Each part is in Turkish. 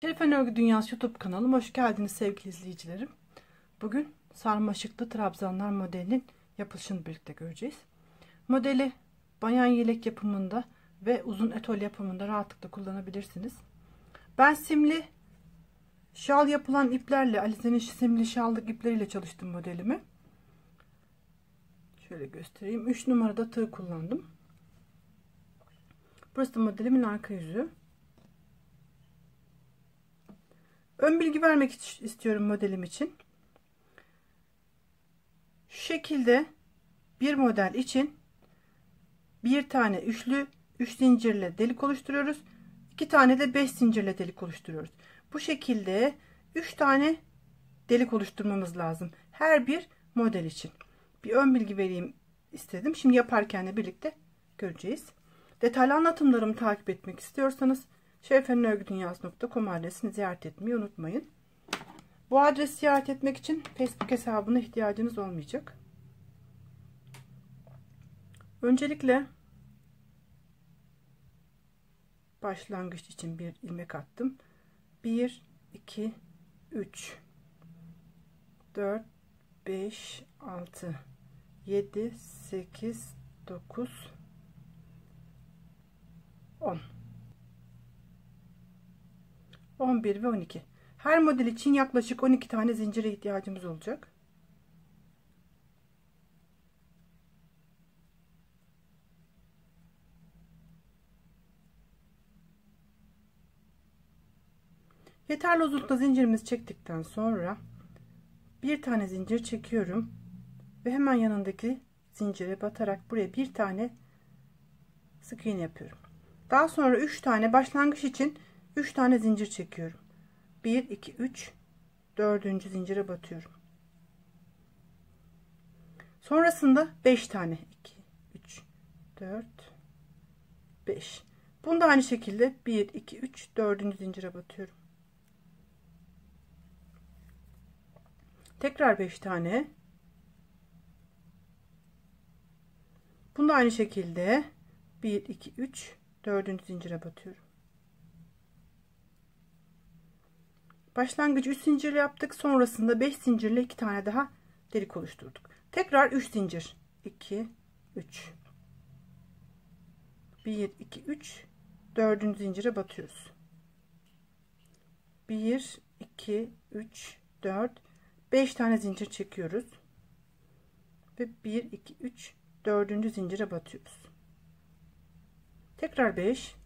Şerifen Örgü Dünyası YouTube kanalıma hoş geldiniz sevgili izleyicilerim. Bugün sarmaşıklı trabzanlar modelinin yapılışını birlikte göreceğiz. Modeli bayan yelek yapımında ve uzun etol yapımında rahatlıkla kullanabilirsiniz. Ben simli şal yapılan iplerle Alize'nin simli şallık ipleriyle çalıştım modelimi. Şöyle göstereyim. 3 numarada tığ kullandım. Burası da modelimin arka yüzü. Ön bilgi vermek istiyorum modelim için. Şu şekilde bir model için bir tane üçlü 3 zincirle delik oluşturuyoruz. 2 tane de 5 zincirle delik oluşturuyoruz. Bu şekilde 3 tane delik oluşturmamız lazım. Her bir model için. Bir ön bilgi vereyim istedim. Şimdi yaparken de birlikte göreceğiz. Detaylı anlatımlarımı takip etmek istiyorsanız şerifenörgüdünyası.com adresini ziyaret etmeyi unutmayın. Bu adresi ziyaret etmek için Facebook hesabına ihtiyacınız olmayacak. Öncelikle başlangıç için bir ilmek attım. 1 2 3 4 5 6 7 8 9 10 11 ve 12 her model için yaklaşık 12 tane zincire ihtiyacımız olacak. Yeterli uzunlukta zincirimizi çektikten sonra bir tane zincir çekiyorum ve hemen yanındaki zincire batarak buraya bir tane sık iğne yapıyorum. Daha sonra 3 tane başlangıç için 3 tane zincir çekiyorum. 1 2 3 4. zincire batıyorum. Sonrasında 5 tane 2 3 4 5. Bunu da aynı şekilde 1 2 3 4. zincire batıyorum. Tekrar 5 tane. Bunu da aynı şekilde 1 2 3 4. zincire batıyorum. Başlangıç 3 zincir yaptık. Sonrasında 5 zincirle 2 tane daha delik oluşturduk. Tekrar 3 zincir. 2 3 1 2 3 4. zincire batıyoruz. 1 2 3 4 5 tane zincir çekiyoruz. Ve 1 2 3 4. zincire batıyoruz. Tekrar 5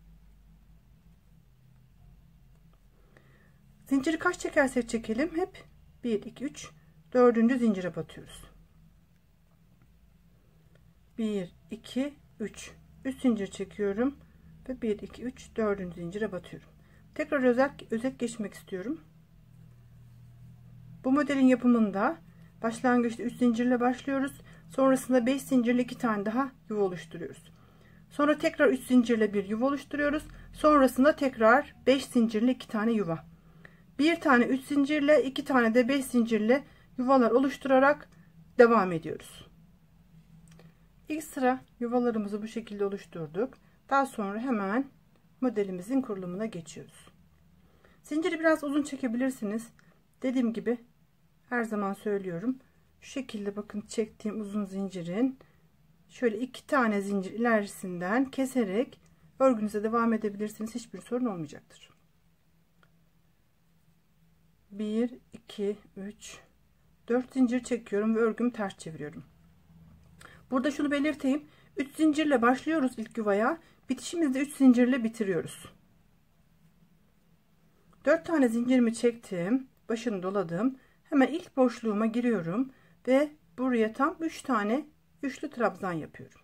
Zinciri kaç çekersek çekelim hep 1 2 3 4. zincire batıyoruz. 1 2 3 3 zincir çekiyorum ve 1 2 3 4. zincire batıyorum. Tekrar özet özet geçmek istiyorum. Bu modelin yapımında başlangıçta 3 zincirle başlıyoruz. Sonrasında 5 zincirle 2 tane daha yuva oluşturuyoruz. Sonra tekrar 3 zincirle bir yuva oluşturuyoruz. Sonrasında tekrar 5 zincirle 2 tane yuva bir tane 3 zincirle iki tane de 5 zincirle yuvalar oluşturarak devam ediyoruz. İlk sıra yuvalarımızı bu şekilde oluşturduk. Daha sonra hemen modelimizin kurulumuna geçiyoruz. Zinciri biraz uzun çekebilirsiniz. Dediğim gibi her zaman söylüyorum. Şu şekilde bakın çektiğim uzun zincirin şöyle iki tane zincir ilerisinden keserek örgünüze devam edebilirsiniz. Hiçbir sorun olmayacaktır. 1 2 3 4 zincir çekiyorum ve örgümü ters çeviriyorum. Burada şunu belirteyim. 3 zincirle başlıyoruz ilk yuvaya. Bitişimizde 3 zincirle bitiriyoruz. 4 tane zincirimi çektim. Başını doladım. Hemen ilk boşluğuma giriyorum ve buraya tam 3 tane üçlü trabzan yapıyorum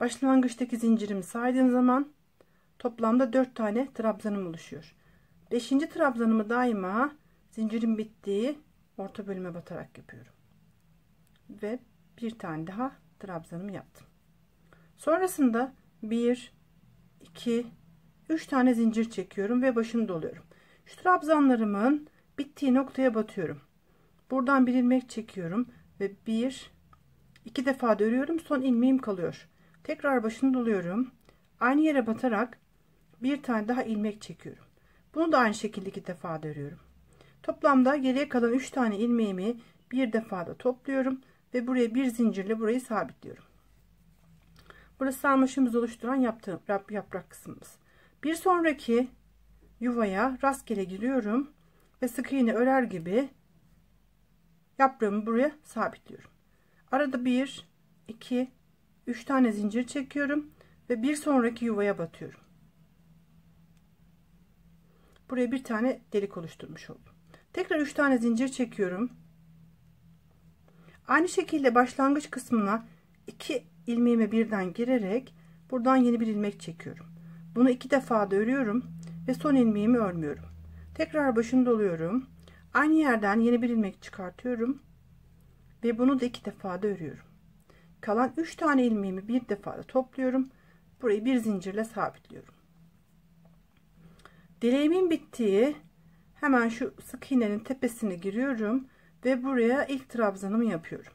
Başlangıçtaki zincirimi saydığım zaman toplamda 4 tane trabzanım oluşuyor. 5. trabzanımı daima zincirin bittiği orta bölüme batarak yapıyorum. Ve bir tane daha trabzanımı yaptım. Sonrasında 1 2 3 tane zincir çekiyorum ve başını doluyorum. Şu trabzanlarımın bittiği noktaya batıyorum. Buradan bir ilmek çekiyorum ve bir iki defa da örüyorum son ilmeğim kalıyor tekrar başını doluyorum. Aynı yere batarak bir tane daha ilmek çekiyorum. Bunu da aynı şekilde iki defa örüyorum toplamda geriye kalan 3 tane ilmeğimi bir defa da topluyorum ve buraya bir zincirle burayı sabitliyorum. Burası sarmaşığımızı oluşturan yaptığım yaprak kısmımız. Bir sonraki yuvaya rastgele giriyorum ve sık iğne örer gibi yaprağımı buraya sabitliyorum. Arada bir, iki, üç tane zincir çekiyorum ve bir sonraki yuvaya batıyorum. Buraya bir tane delik oluşturmuş oldum. Tekrar üç tane zincir çekiyorum. Aynı şekilde başlangıç kısmına iki ilmeğime birden girerek buradan yeni bir ilmek çekiyorum. Bunu iki defa da örüyorum ve son ilmeğimi örmüyorum. Tekrar başını doluyorum. Aynı yerden yeni bir ilmek çıkartıyorum ve bunu da iki defa da örüyorum. Kalan 3 tane ilmeğimi bir defa da topluyorum. Burayı bir zincirle sabitliyorum. Dileğimin bittiği hemen şu sık iğnenin tepesine giriyorum ve buraya ilk trabzanımı yapıyorum.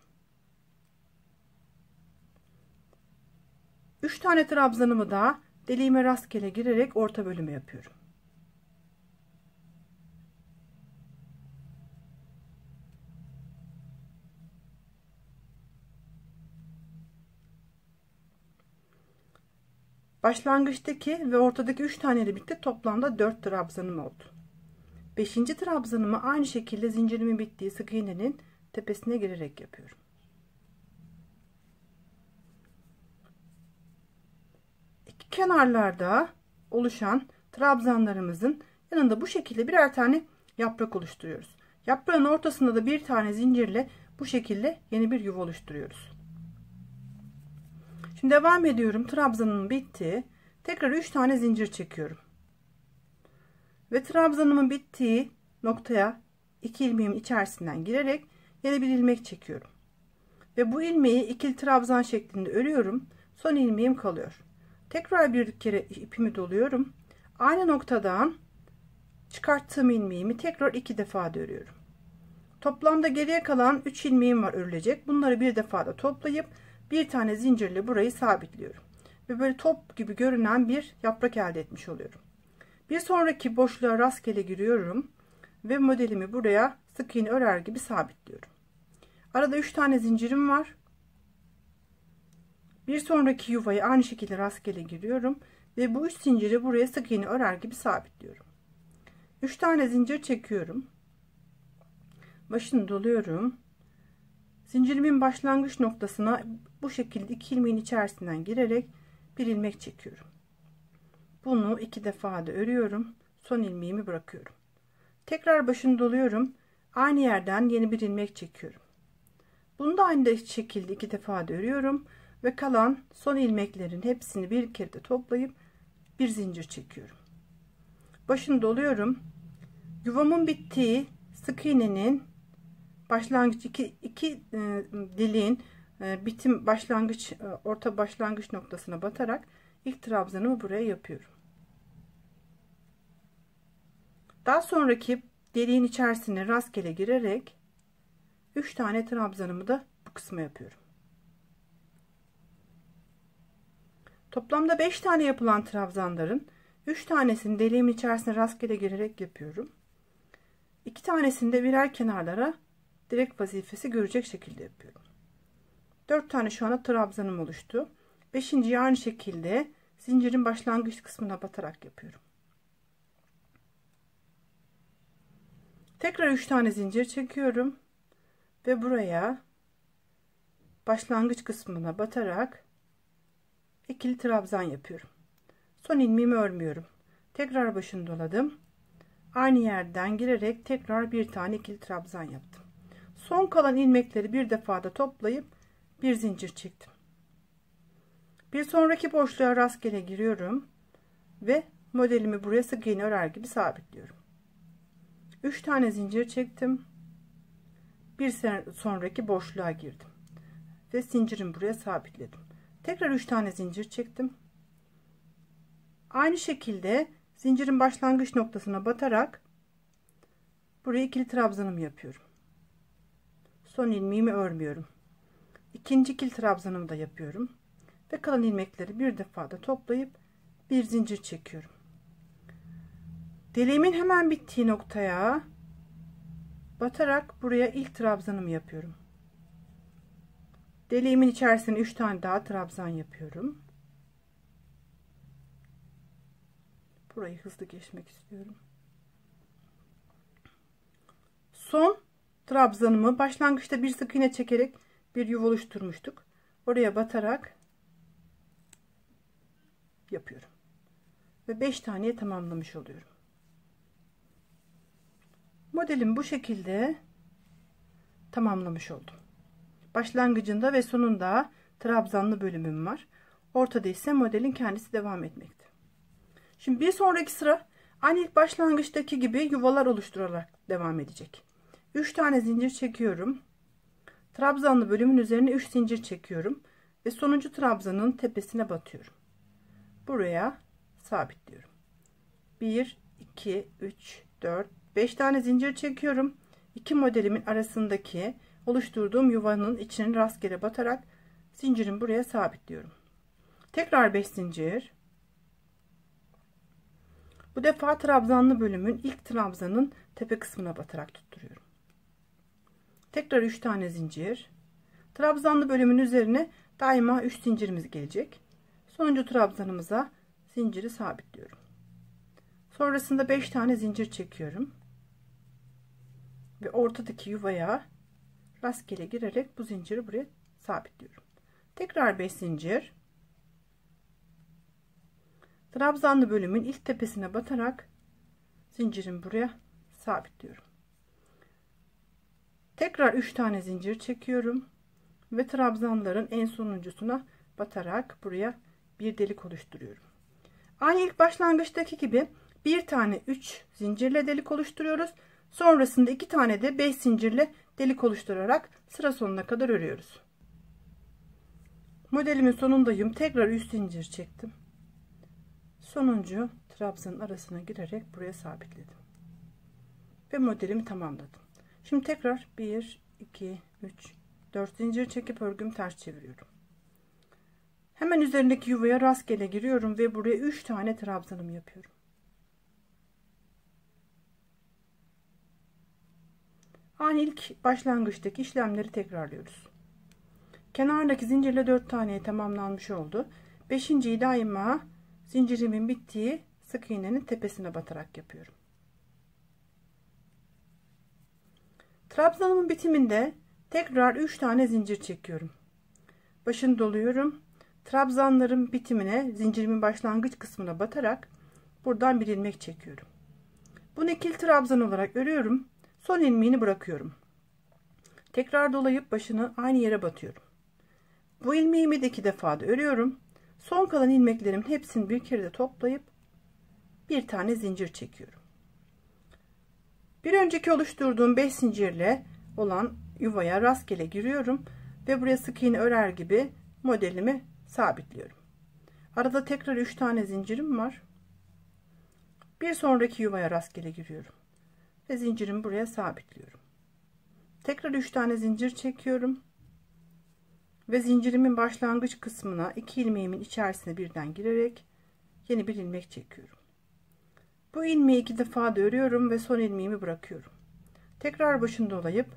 3 tane trabzanımı da deliğime rastgele girerek orta bölümü yapıyorum. Başlangıçtaki ve ortadaki 3 taneyle birlikte toplamda 4 trabzanım oldu. 5. trabzanımı aynı şekilde zincirimin bittiği sık iğnenin tepesine girerek yapıyorum. İki kenarlarda oluşan trabzanlarımızın yanında bu şekilde birer tane yaprak oluşturuyoruz. Yaprağın ortasında da bir tane zincirle bu şekilde yeni bir yuva oluşturuyoruz. Şimdi devam ediyorum. Trabzanım bitti. Tekrar 3 tane zincir çekiyorum. Ve trabzanımın bittiği noktaya 2 ilmeğimin içerisinden girerek yeni bir ilmek çekiyorum. Ve bu ilmeği ikili trabzan şeklinde örüyorum. Son ilmeğim kalıyor. Tekrar bir kere ipimi doluyorum. Aynı noktadan çıkarttığım ilmeğimi tekrar iki defa da örüyorum. Toplamda geriye kalan 3 ilmeğim var örülecek. Bunları bir defa da toplayıp bir tane zincirle burayı sabitliyorum. Ve böyle top gibi görünen bir yaprak elde etmiş oluyorum. Bir sonraki boşluğa rastgele giriyorum. Ve modelimi buraya sık iğne örer gibi sabitliyorum. Arada 3 tane zincirim var. Bir sonraki yuvayı aynı şekilde rastgele giriyorum. Ve bu 3 zinciri buraya sık iğne örer gibi sabitliyorum. 3 tane zincir çekiyorum. Başını doluyorum. Zincirimin başlangıç noktasına bu şekilde iki ilmeğin içerisinden girerek bir ilmek çekiyorum. Bunu iki defa da örüyorum. Son ilmeğimi bırakıyorum. Tekrar başını doluyorum. Aynı yerden yeni bir ilmek çekiyorum. Bunu da aynı şekilde iki defa da örüyorum ve kalan son ilmeklerin hepsini bir kere de toplayıp bir zincir çekiyorum. Başını doluyorum. Yuvamın bittiği sık iğnenin başlangıç iki, iki e, diliğin e, bitim başlangıç e, orta başlangıç noktasına batarak ilk trabzanımı buraya yapıyorum. Daha sonraki deliğin içerisine rastgele girerek 3 tane trabzanımı da bu kısma yapıyorum. Toplamda 5 tane yapılan trabzanların 3 tanesini deliğimin içerisine rastgele girerek yapıyorum. 2 tanesini de birer kenarlara direkt vazifesi görecek şekilde yapıyorum. 4 tane şu anda trabzanım oluştu. 5. aynı şekilde zincirin başlangıç kısmına batarak yapıyorum. Tekrar 3 tane zincir çekiyorum ve buraya başlangıç kısmına batarak ikili trabzan yapıyorum. Son ilmeğimi örmüyorum. Tekrar başını doladım. Aynı yerden girerek tekrar bir tane ikili trabzan yaptım. Son kalan ilmekleri bir defada toplayıp bir zincir çektim. Bir sonraki boşluğa rastgele giriyorum ve modelimi buraya sık iğne örer gibi sabitliyorum. 3 tane zincir çektim. Bir sonraki boşluğa girdim ve zincirimi buraya sabitledim. Tekrar 3 tane zincir çektim. Aynı şekilde zincirin başlangıç noktasına batarak buraya ikili trabzanımı yapıyorum. son ilmeğimi örmüyorum. İkinci kil trabzanımı da yapıyorum. Ve kalan ilmekleri bir defa da toplayıp bir zincir çekiyorum. Deliğimin hemen bittiği noktaya batarak buraya ilk trabzanımı yapıyorum. Deliğimin içerisine 3 tane daha trabzan yapıyorum. Burayı hızlı geçmek istiyorum. Son trabzanımı başlangıçta bir sık iğne çekerek bir yuva oluşturmuştuk. Oraya batarak yapıyorum. Ve 5 taneye tamamlamış oluyorum. Modelim bu şekilde tamamlamış oldum. Başlangıcında ve sonunda trabzanlı bölümüm var. Ortada ise modelin kendisi devam etmekte. Şimdi bir sonraki sıra aynı ilk başlangıçtaki gibi yuvalar oluşturarak devam edecek. 3 tane zincir çekiyorum. Trabzanlı bölümün üzerine 3 zincir çekiyorum ve sonuncu trabzanın tepesine batıyorum. Buraya sabitliyorum. 1 2 3 4 5 tane zincir çekiyorum. İki modelimin arasındaki oluşturduğum yuvanın içine rastgele batarak zincirimi buraya sabitliyorum. Tekrar 5 zincir. Bu defa trabzanlı bölümün ilk trabzanın tepe kısmına batarak tutturuyorum. Tekrar 3 tane zincir. Trabzanlı bölümün üzerine daima 3 zincirimiz gelecek. Sonuncu trabzanımıza zinciri sabitliyorum. Sonrasında 5 tane zincir çekiyorum. Ve ortadaki yuvaya rastgele girerek bu zinciri buraya sabitliyorum. Tekrar 5 zincir. Trabzanlı bölümün ilk tepesine batarak zincirimi buraya sabitliyorum. Tekrar 3 tane zincir çekiyorum ve trabzanların en sonuncusuna batarak buraya bir delik oluşturuyorum. Aynı ilk başlangıçtaki gibi bir tane 3 zincirle delik oluşturuyoruz. Sonrasında iki tane de 5 zincirle delik oluşturarak sıra sonuna kadar örüyoruz. Modelimin sonundayım. Tekrar 3 zincir çektim. Sonuncu trabzanın arasına girerek buraya sabitledim. Ve modelimi tamamladım. Şimdi tekrar 1, 2, 3, 4 zincir çekip örgümü ters çeviriyorum. Hemen üzerindeki yuvaya rastgele giriyorum ve buraya 3 tane trabzanım yapıyorum. Aynı ilk başlangıçtaki işlemleri tekrarlıyoruz. Kenardaki zincirle 4 taneye tamamlanmış oldu. 5.yi daima zincirimin bittiği sık iğnenin tepesine batarak yapıyorum. Trabzanımın bitiminde tekrar 3 tane zincir çekiyorum. Başını doluyorum. Trabzanların bitimine zincirimin başlangıç kısmına batarak buradan bir ilmek çekiyorum. Bunu ikili trabzan olarak örüyorum. Son ilmeğini bırakıyorum. Tekrar dolayıp başını aynı yere batıyorum. Bu ilmeğimi de iki defa da örüyorum. Son kalan ilmeklerimin hepsini bir kere de toplayıp bir tane zincir çekiyorum. Bir önceki oluşturduğum 5 zincirle olan yuvaya rastgele giriyorum ve buraya sık iğne örer gibi modelimi sabitliyorum. Arada tekrar 3 tane zincirim var. Bir sonraki yuvaya rastgele giriyorum ve zincirimi buraya sabitliyorum. Tekrar 3 tane zincir çekiyorum ve zincirimin başlangıç kısmına iki ilmeğimin içerisine birden girerek yeni bir ilmek çekiyorum. Bu ilmeği iki defa da örüyorum ve son ilmeğimi bırakıyorum. Tekrar başını dolayıp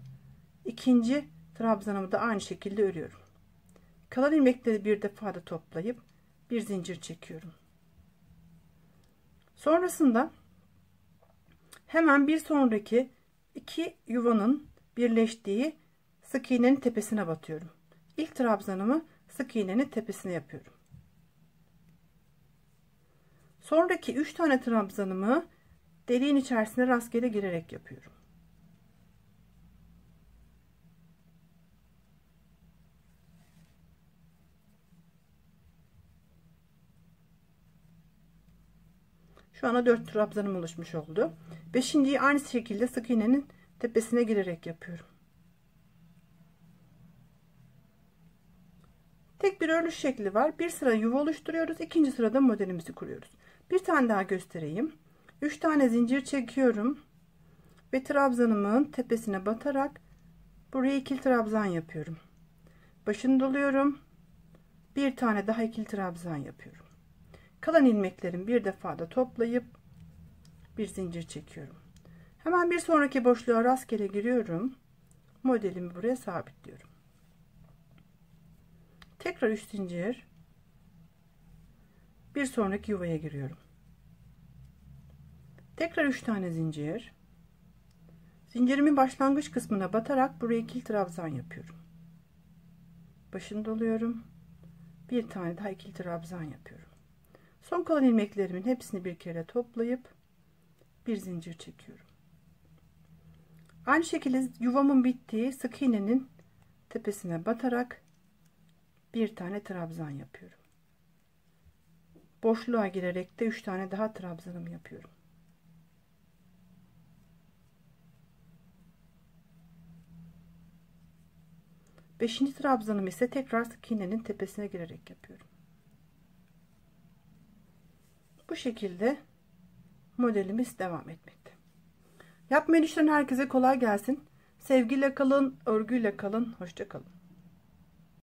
ikinci trabzanımı da aynı şekilde örüyorum. Kalan ilmekleri bir defa da toplayıp bir zincir çekiyorum. Sonrasında hemen bir sonraki iki yuvanın birleştiği sık iğnenin tepesine batıyorum. İlk trabzanımı sık iğnenin tepesine yapıyorum. Sonraki 3 tane trabzanımı deliğin içerisine rastgele girerek yapıyorum. Şu ana 4 trabzanım oluşmuş oldu. Beşinciyi aynı şekilde sık iğnenin tepesine girerek yapıyorum. Tek bir örülüş şekli var. Bir sıra yuva oluşturuyoruz. İkinci sırada modelimizi kuruyoruz. Bir tane daha göstereyim. 3 tane zincir çekiyorum. Ve trabzanımın tepesine batarak Buraya ikili trabzan yapıyorum. Başını doluyorum. Bir tane daha ikili trabzan yapıyorum. Kalan ilmeklerimi bir defada toplayıp bir zincir çekiyorum. Hemen bir sonraki boşluğa rastgele giriyorum. Modelimi buraya sabitliyorum. Tekrar 3 zincir. Bir sonraki yuvaya giriyorum. Tekrar 3 tane zincir. Zincirimin başlangıç kısmına batarak buraya ikili trabzan yapıyorum. Başını doluyorum. Bir tane daha ikili trabzan yapıyorum. Son kalan ilmeklerimin hepsini bir kere toplayıp bir zincir çekiyorum. Aynı şekilde yuvamın bittiği sık iğnenin tepesine batarak bir tane trabzan yapıyorum. Boşluğa girerek de 3 tane daha trabzanım yapıyorum. Beşinci trabzanım ise tekrar sık iğnenin tepesine girerek yapıyorum. Bu şekilde modelimiz devam etmekte. Yapmayı düşünen herkese kolay gelsin. Sevgiyle kalın, örgüyle kalın, hoşça kalın.